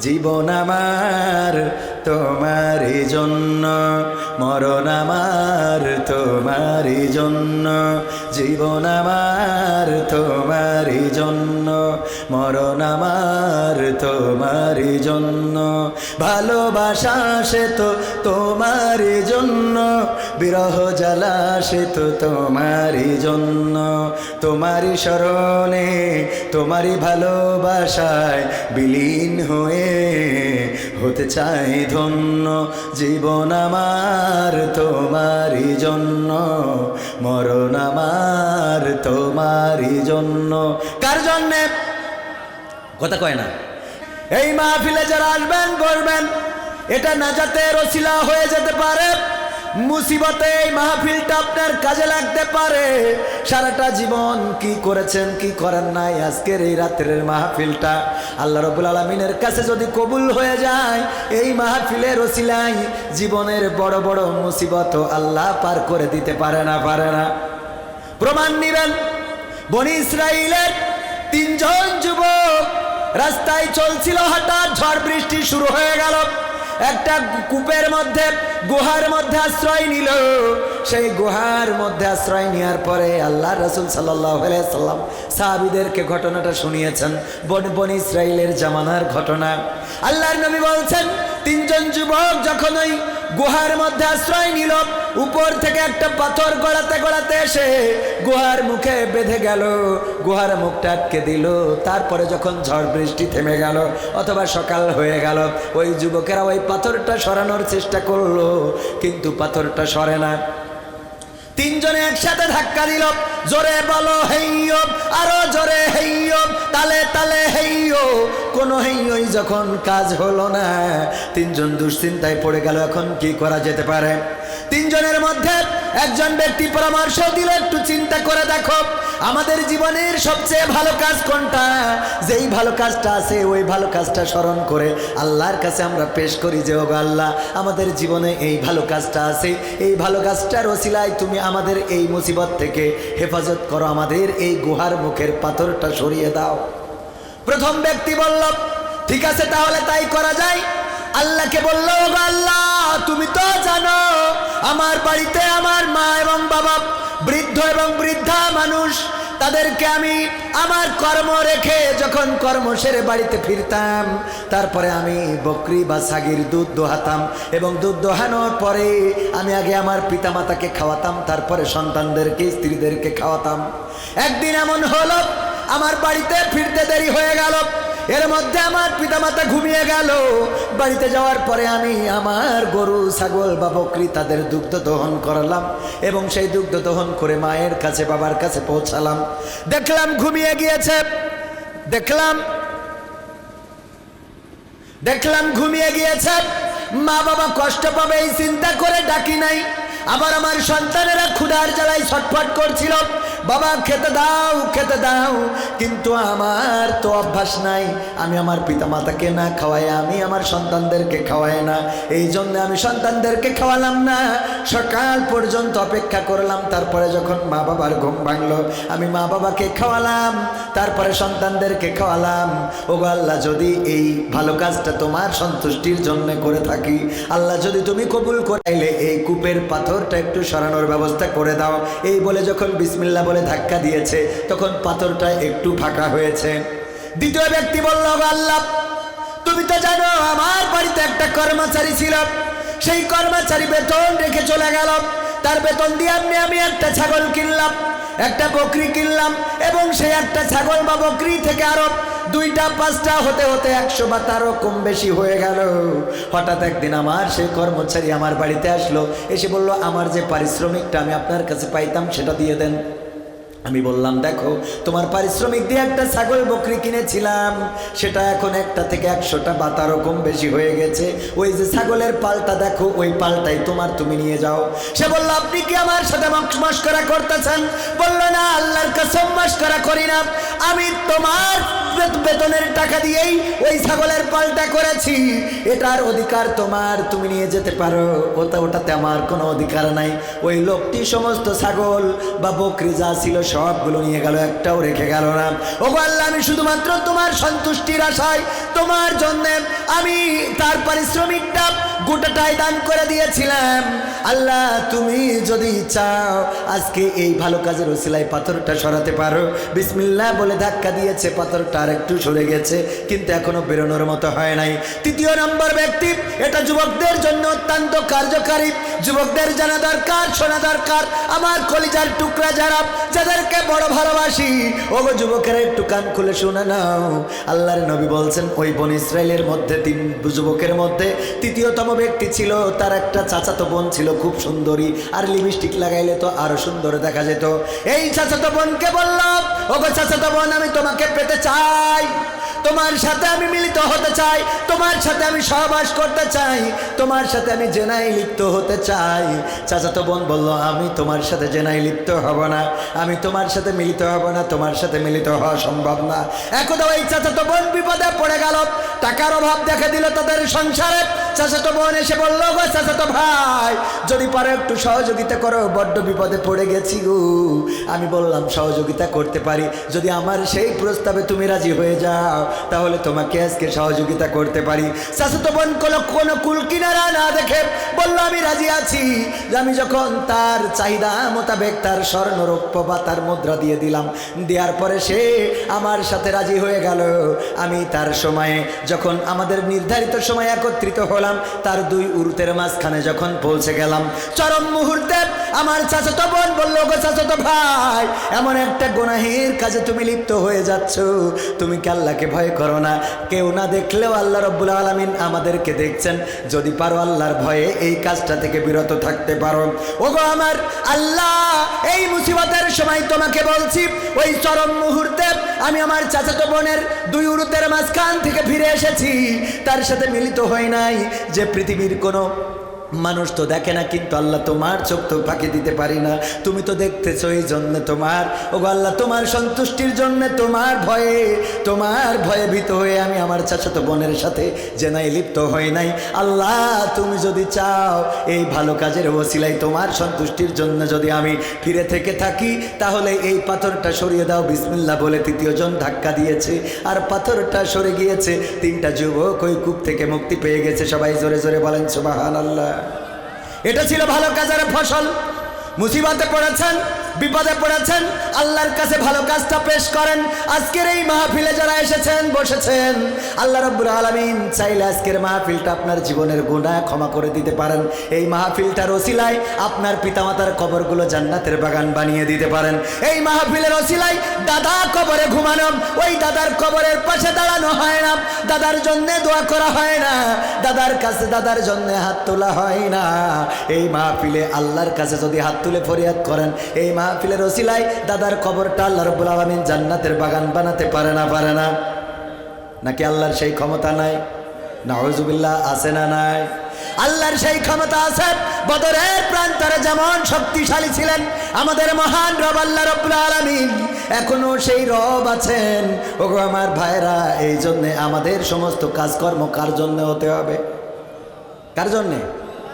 জীবন আমার তোমার জন্য মরণ আমার তোমার জন্য জীবন আমার তোমার জন্য। মরণ আমার তোমার জন্য। ভালোবাসা সে তো তোমারই জন্য, বিরহ জ্বালা সে তো তোমারই জন্য। তোমারই স্মরণে, তোমারই ভালোবাসায় বিলীন হয়ে হতে চাই ধন্য। জীবন আমার তোমারই জন্য, মরণ আমার তোমারই জন্য। কার জন্যে? কথা কয় না। এই মাহফিলে যারা আসবেন, বলবেন, এটা নাজাতের রসিলা হয়ে যেতে পারে। মুসিবতে এই মাহফিলটা আপনার কাজে লাগতে পারে। সারাটা জীবন কি করেছেন, কি করেন নাই আজকের এই রাত্রের মাহফিলটা। আল্লাহ রবুল আলমিনের কাছে যদি কবুল হয়ে যায়, এই মাহফিলের রসিলাই জীবনের বড় বড় মুসিবত আল্লাহ পার করে দিতে পারে না পারে না। প্রমাণ নিবেন, বনি ইসরায়েলের তিনজন যুবক রাস্তায় চলছিল হঠাৎ ঝড় বৃষ্টি শুরু হয়ে গেল। একটা কূপের মধ্যে, গুহার মধ্যে আশ্রয় নিল। সেই গুহার মধ্যে আশ্রয় নেওয়ার পরে আল্লাহ রসুল সাল্লাম সাহাবিদেরকে ঘটনাটা শুনিয়েছেন। বন বন ইসরায়েলের জামানার ঘটনা। আল্লাহর নবী বলছেন, তিনজন যুবক যখন ওই গুহার মধ্যে আশ্রয় নিল। উপর থেকে একটা পাথর গড়াতে গড়াতে এসে গুহার মুখে বেঁধে গেল। গুহার মুখটা আটকে দিল। তারপরে যখন ঝড় বৃষ্টি থেমে গেল, অথবা সকাল হয়ে গেল, ওই যুবকেরা ওই পাথরটা সরানোর চেষ্টা করল। কিন্তু পাথরটা সরে না। তিনজনে একসাথে ধাক্কা দিল। জোরে বলো হেইয় আরও জোরে হেইয় তালে তালে হেইয় কোনো হেইয়ই যখন কাজ হলো না, তিনজন দুশ্চিন্তায় পড়ে গেল। এখন কি করা যেতে পারে? তিনজনের মধ্যে একজন ব্যক্তি পরামর্শ দিল, একটু চিন্তা করে দেখো। আমাদের জীবনের সবচেয়ে ভালো কাজ কোনটা? যেই ভালো কাজটা আছে, ওই ভালো কাজটা স্মরণ করে আল্লাহর কাছে আমরা পেশ করি যে, ওগো আল্লাহ, আমাদের জীবনে এই ভালো কাজটা আছে। এই ভালো কাজটার ওসিলায় তুমি আমাদের এই মুসিবত থেকে হেফাজত করো। আমাদের এই গুহার মুখের পাথরটা সরিয়ে দাও। প্রথম ব্যক্তি বলল, ঠিক আছে, তাহলে তাই করা যায়। আল্লাহকে বলল আল্লাহ, তুমি তো জানো, আমার বাড়িতে আমার মা এবং বাবা বৃদ্ধ এবং বৃদ্ধা মানুষ, তাদেরকে আমি আমার কর্ম রেখে যখন কর্ম সেরে বাড়িতে ফিরতাম, তারপরে আমি বকরি বা সাগির দুধ দোহাতাম এবং দুধ দোহানোর পরে আমি আগে আমার পিতামাতাকে খাওয়াতাম, তারপরে সন্তানদেরকে, স্ত্রীদেরকে খাওয়াতাম। একদিন এমন হলো, আমার বাড়িতে ফিরতে দেরি হয়ে গেল এর মধ্যে আমার পিতামাতা ঘুমিয়ে গেল। বাড়িতে যাওয়ার পরে আমি আমার গরু, ছাগল বা বকরি তাদের দুগ্ধ দহন করালাম এবং সেই দুগ্ধ দহন করে মায়ের কাছে, বাবার কাছে পৌঁছালাম। দেখলাম ঘুমিয়ে গিয়েছে। দেখলাম দেখলাম ঘুমিয়ে গিয়েছে। মা বাবা কষ্ট পাবে এই চিন্তা করে ডাকি নাই। আবার আমার সন্তানেরা ক্ষুধার জ্বালায় ছটফট করছিল। বাবা, খেতে দাও খেতে দাও। কিন্তু আমার তো অভ্যাস নাই। আমি আমার পিতা মাতাকে না খাওয়াই, আমি আমার সন্তানদেরকে খাওয়াই না। এই জন্য আমি সন্তানদেরকে খাওয়ালাম না। সকাল পর্যন্ত অপেক্ষা করলাম। তারপরে যখন মা বাবার ঘুম ভাঙলো, আমি মা বাবাকে খাওয়ালাম। তারপরে সন্তানদেরকে খাওয়ালাম। ও আল্লাহ, যদি এই ভালো কাজটা তোমার সন্তুষ্টির জন্য করে থাকি, আল্লাহ যদি তুমি কবুল করাইলে এই কূপের পাথরটা একটু সরানোর ব্যবস্থা করে দাও। এই বলে যখন বিসমিল্লা বলে ধাক্কা দিয়েছে, তখন পাথরটা একটু ফাঁকা হয়েছে। দ্বিতীয় ব্যক্তি বলল আল্লাহ, তুমি তো জানো, আমার বাড়িতে একটা কর্মচারী ছিল। সেই কর্মচারী বেতন রেখে চলে গেল। তার বেতন দিয়ে আমি আমি একটা ছাগল কিনলাম, একটা বকরি কিনলাম এবং সেই একটা ছাগল বা বকরি থেকে আরও দুইটা, পাঁচটা, হতে হতে একশো বা তারও কম বেশি হয়ে গেল। হঠাৎ একদিন আমার সেই কর্মচারী আমার বাড়িতে আসলো, এসে বলল, আমার যে পারিশ্রমিকটা আমি আপনার কাছে পাইতাম সেটা দিয়ে দেন। আমি বললাম, দেখো, তোমার পারিশ্রমিক দিয়ে একটা ছাগল বকরি কিনেছিলাম। সেটা এখন একটা থেকে একশোটা বা তারও কম বেশি হয়ে গেছে। ওই যে ছাগলের পালটা, দেখো, ওই পালটাই তোমার, তুমি নিয়ে যাও। সে বলল, আপনি কি আমার সাথে মস্করা করতেছেন? বলল, না, আল্লাহর কসম মস্করা করি না। আমি তোমার বেতনের টাকা দিয়েই ওই ছাগলের পালটা করেছি। এটার অধিকার তোমার, তুমি নিয়ে যেতে পারো। ওটা, ওটাতে আমার কোনো অধিকার নাই। ওই লোকটি সমস্ত ছাগল বা বকরি যা ছিল সবগুলো নিয়ে গেল, একটাও রেখে গেল না। ও আল্লাহ, আমি শুধুমাত্র তোমার সন্তুষ্টির আশায়, তোমার জন্যে আমি তার পারিশ্রমিকটা গোটাটাই দান করে দিয়েছিলাম। আল্লাহ, তুমি যদি চাও আজকে এই ভালো কাজের ওসিলায় পাথরটা সরাতে পারো। বিসমিল্লা বলে ধাক্কা দিয়েছে, পাথরটা আর একটু সরে গেছে, কিন্তু এখনও বেরোনোর মতো হয় নাই। তৃতীয় নম্বর ব্যক্তি, এটা যুবকদের জন্য অত্যন্ত কার্যকারী। যুবকদের জানা দরকার, শোনা দরকার। আমার কলিজার টুকরা যারা, যাদেরকে বড় ভালোবাসি ও গো যুবকেরা একটু কান খুলে শুনে নাও। আল্লাহর নবী বলছেন, ওই বন ইসরায়েলের মধ্যে তিন যুবকের মধ্যে তৃতীয়তম ব্যক্তি ছিল, তার একটা চাচাতো বোন ছিল, খুব সুন্দরী, আর লিপস্টিক লাগাইলে তো আরও সুন্দর দেখা যেত। এই চাচাতো বোনকে বললাম ও গো চাচাতো বোন, আমি তোমাকে পেতে চাই। তোমার সাথে আমি মিলিত হতে চাই। তোমার সাথে আমি সহবাস করতে চাই। তোমার সাথে আমি জেনাই লিপ্ত হতে চাই। চাচাতো বোন বলল, আমি তোমার সাথে জেনাই লিপ্ত হব না। আমি তোমার সাথে মিলিত হব না। তোমার সাথে মিলিত হওয়া সম্ভব না। একদা ওই চাচাতো বোন বিপদে পড়ে গেল। টাকার অভাব দেখা দিল তাদের সংসারে। চাচাতো বোন এসে বলল, গো চাচাতো ভাই, যদি পারো একটু সহযোগিতা করো, বড্ড বিপদে পড়ে গেছি গো। আমি বললাম, সহযোগিতা করতে পারি। যদি আমার সেই প্রস্তাবে তুমি রাজি হয়ে যাও, তাহলে তোমাকে আজকে সহযোগিতা করতে পারি। চাচাতো বোন কোনো কোনো কুল কিনারা না দেখে বলল, আমি রাজি আছি, আমি যখন তার চাহিদা মোতাবেক তার স্বর্ণরৌপ্য বা তার মুদ্রা দিয়ে দিলাম, দেওয়ার পরে সে আমার সাথে রাজি হয়ে গেল। আমি তার সময়ে যখন আমাদের নির্ধারিত সময় একত্রিত হলাম, তার দুই উরুতের মাঝখানে যখন পৌঁছে গেলাম, চরম মুহূর্তে আমার চাচাতো বোন বলল, গো চাচাতো ভাই, এমন একটা গোনাহের কাজে তুমি লিপ্ত হয়ে যাচ্ছ। তুমি কি আল্লাহকে ভয় করো না? কেউ না দেখলেও আল্লাহ রব্বুল আলমিন আমাদেরকে দেখছেন। যদি পারো আল্লাহর ভয়ে এই কাজটা থেকে বিরত থাকতে পারো। ওগো আমার আল্লাহ, এই মুসিবতের সময় তোমাকে বলছি, ওই চরম মুহূর্তে আমি আমার চাচাতো বোনের দুই উরুতের মাঝখান থেকে ফিরে এসেছি। তার সাথে মিলিত হয় নাই যে পৃথিবীর কোনো মানুষ তো দেখে না, কিন্তু আল্লাহ তোমার চোখ তো ফাঁকি দিতে পারি না। তুমি তো দেখতেছো এই জন্য তোমার। ও আল্লাহ, তোমার সন্তুষ্টির জন্য তোমার ভয়ে তোমার ভয়ে ভীত হয়ে আমি আমার চাচাতো বোনের সাথে জেনাই লিপ্ত হই নাই। আল্লাহ, তুমি যদি চাও এই ভালো কাজের ওসিলাই তোমার সন্তুষ্টির জন্য যদি আমি ফিরে থেকে থাকি, তাহলে এই পাথরটা সরিয়ে দাও বিসমিল্লা বলে তৃতীয়জন ধাক্কা দিয়েছে। আর পাথরটা সরে গিয়েছে, তিনটা যুবক ওই কূপ থেকে মুক্তি পেয়ে গেছে। সবাই জোরে জোরে বলেন সুবাহান আল্লাহ এটা ছিল ভালো কাজের ফসল। মুসিবতে পড়েছেন? বিপদে পড়েছেন, আল্লাহর কাছে ভালো কাজটা পেশ করেন। আজকের এই মাহফিলে যারা এসেছেন, বসেছেন, আল্লাহ রব্বুল আলমিন চাইলে আজকের মাহফিলটা আপনার জীবনের গুণা ক্ষমা করে দিতে পারেন। এই মাহফিলটার ওসিলায় আপনার পিতামাতার কবরগুলো জান্নাতের বাগান বানিয়ে দিতে পারেন। এই মাহফিলের ওসিলায় দাদা কবরে ঘুমানো, ওই দাদার কবরের পাশে দাঁড়ানো হয় না। দাদার জন্য দোয়া করা হয় না। দাদার কাছে, দাদার জন্য হাত তোলা হয় না। এই মাহফিলে আল্লাহর কাছে যদি হাত তুলে ফরিয়াদ করেন, এই মাহফিলের ওসিলায় দাদার খবরটা আল্লাহ রব্বুল আলমিন জান্নাতের বাগান বানাতে পারে না পারে না। নাকি আল্লাহর সেই ক্ষমতা নাই? না নাহজুবিল্লাহ আছে না নাই? আল্লাহর সেই ক্ষমতা আছে, বদরের প্রান্তরে যেমন শক্তিশালী ছিলেন, আমাদের মহান রব আল্লাহ রব্বুল আলমিন এখনও সেই রব আছেন। ওগো আমার ভাইরা, এই জন্যে আমাদের সমস্ত কাজকর্ম কার জন্য হতে হবে? কার জন্যে?